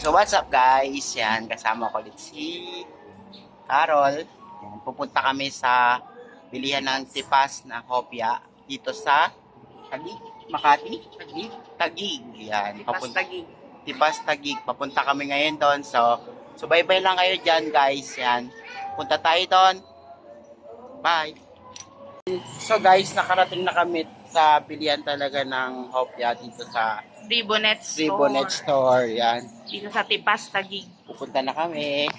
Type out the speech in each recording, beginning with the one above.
So what's up guys? Yan, kasama ko ulit si Carol. Yan, pupunta kami sa bilihan ng tipas na kopya dito sa Taguig, Makati, Taguig, Taguig. Yan, papunta Pastagi. Tipas Taguig. Papunta kami ngayon doon. So, so bye-bye lang kayo dyan guys. Yan. Punta tayo doon. Bye. So guys, nakarating na kami sa bilihan talaga ng Hopya dito sa Ribonet Store. Ribonet Store. Yan. Dito sa Tipas, Tagig. Pupunta na kami.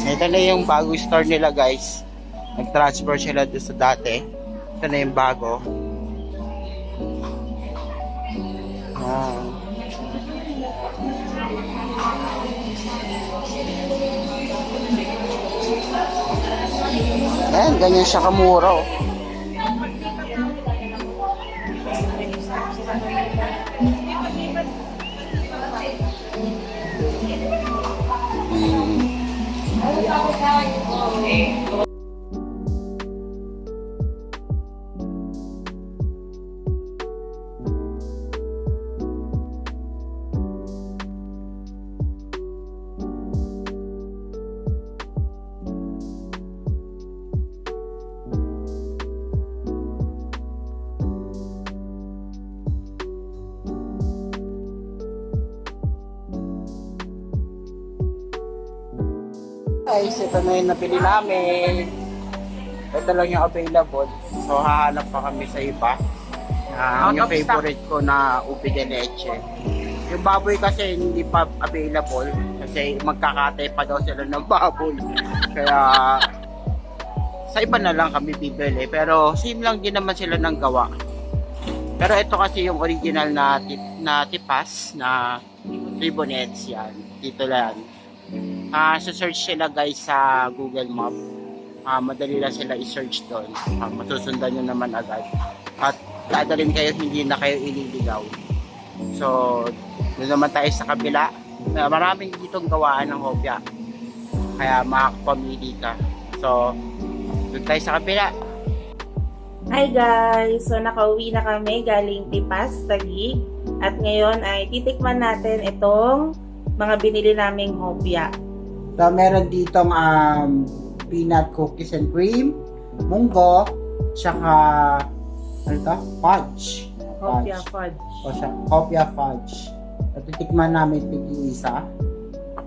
Ito na yung bagong store nila guys. Nag-transfer sila doon sa dati. Ito na yung bago. Ah. Ayan, ganyan siya kamura oh. Guys, ito na yung napili namin. Ito lang yung available. So, hahanap pa kami sa iba. Yung stock. favorite ko na ubi de leche. Yung baboy kasi hindi pa available kasi magkakatay pa daw sila ng baboy. Kaya sa iba na lang kami bibili. Pero same lang din naman sila ng gawa. Pero ito kasi yung original na tip, na tipas na ribonets yan. Dito lang. Sa search sila guys sa Google Map. Ah, madali lang sila i-search doon. Ah, masusundan nyo naman agad. At dadalhin kayo, hindi na kayo ililigaw. So, doon naman tayo sa kabila. Ah, maraming ditong gawaan ng hopya. Kaya makakapamili ka. So, doon tayo sa kabila. Hi guys! So nakauwi na kami galing Tipas, Tagig. At ngayon ay titikman natin itong mga binili naming hopya. So, meron ditong um, peanut cookies and cream, munggo, tsaka, ano to? Fudge. Hopya fudge. O siya, kopya fudge. At titikman namin tig-isa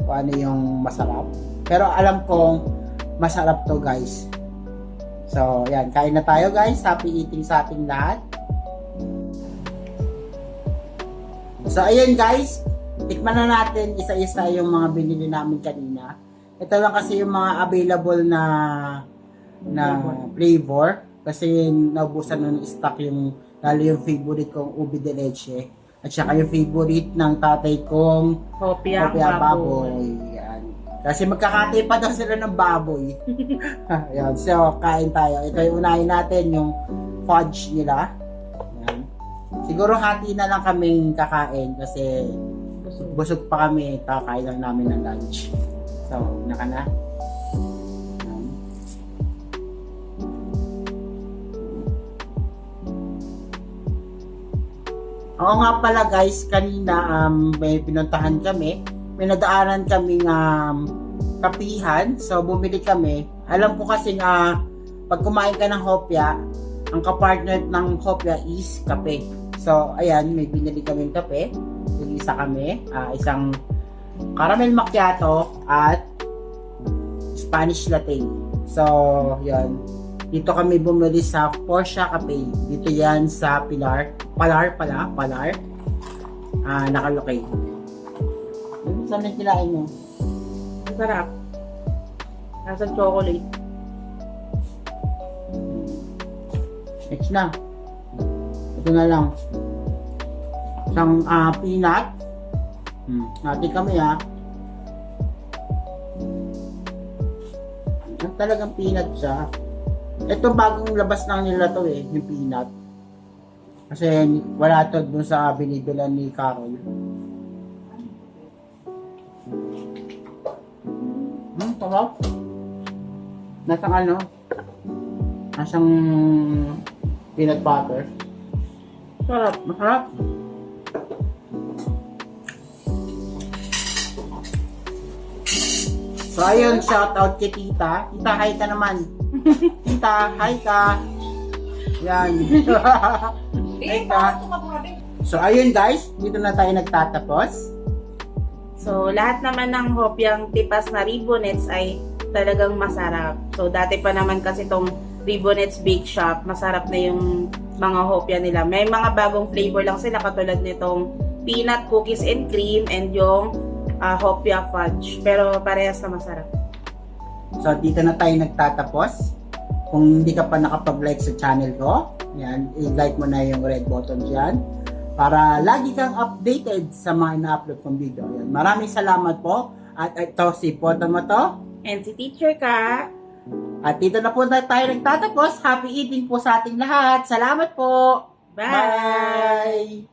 kung ano yung masarap. Pero alam kong masarap to guys. So, yan. Kain na tayo guys. Happy eating sa ating lahat. So, ayun guys. Tikman na natin isa-isa yung mga binili namin kanina. Ito lang kasi yung mga available na na flavor. Kasi naubusan na ng stock yung lalo yung favorite kong ubi de leche. At saka yung favorite ng tatay kong Hopya, Kopya baboy. baboy. Yan. Kasi magkakati pa daw sila ng baboy. Yan. So, kain tayo. Ito yung unahin natin, yung fudge nila. Yan. Siguro hati na lang kaming kakain kasi busog pa kami. Kakain lang namin ng lunch. So, naka na. Oo nga pala guys, kanina um, may pinuntahan kami. May nadaanan kaming um, kapihan. So bumili kami. Alam ko kasi nga pag kumain ka ng hopya, ang kapartner ng hopya is kape. So ayan, may binili kaming kape. Yung isa kami, ah, isang caramel macchiato at Spanish latte. So, yun. Dito kami bumili sa Porsche Cafe. Dito yan sa Pilar. Palar pala, Palar. Ah, nakalocate. Saan yung kinain mo? Ang sarap. Nasa chocolate. Next na. Ito na lang. Isang ah, peanut. Hmm. Natin kami ha. Ang talagang peanut siya. Ito bagong labas lang nila to eh, yung peanut. Kasi wala to dun sa binibilan ni Carol. Hmm, sarap. Nasang ano? Nasang peanut butter. Sarap. Masarap. So, ayun, shout out kay tita. Tita, hi ka naman. tita, hi ka. Yan. hi ka. So, ayun guys, dito na tayo nagtatapos. So, lahat naman ng hopyang tipas na ribbonets ay talagang masarap. So, dati pa naman kasi itong ribbonets bake shop, masarap na yung mga hopya nila. May mga bagong flavor lang sila katulad nitong peanut cookies and cream and yung ah, hopya fudge. Pero parehas na masarap. So, dito na tayo nagtatapos. Kung hindi ka pa nakapag-like sa channel ko, yan, i-like mo na yung red button dyan para lagi kang updated sa mga ina-upload kong video. Yan. Maraming salamat po. At ito si Poto mo to. And si teacher ka, At dito na po na tayo nagtatapos. Happy eating po sa ating lahat. Salamat po. bye! Bye.